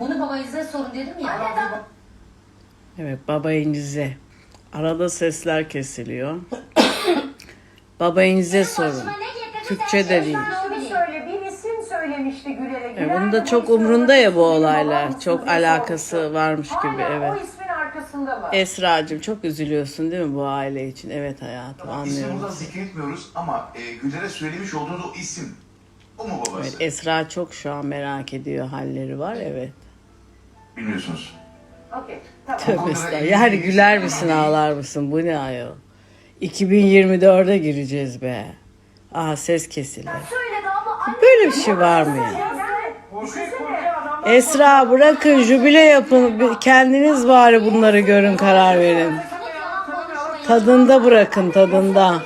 Bunu babanıza sorun dedim ya. Anne tamam. Evet baba İngilizce. Arada sesler kesiliyor. baba İngilizce sorun. Türkçe de değil. E, Güler bunun da çok umrunda ya bu olaylar. Çok alakası varmış gibi evet. o ismin arkasında mı? Esra'cığım çok üzülüyorsun değil mi bu aile için? Evet hayatım Tamam, ismi anlıyorum. burada zikretmiyoruz ama e, Güler'e söylemiş olduğunuz o isim. O mu babası? Evet, Esra çok şu an merak ediyor halleri var evet. Bilmiyorsunuz. Okay, tamam. Tövbe estağfurullah. Güler misin ağlar mısın? Bu ne ayol? 2024'e gireceğiz be. Aha ses kesildi. Böyle bir şey var mı ya? Esra bırakın jübile yapın. Kendiniz bari bunları görün karar verin. Tadında bırakın tadında.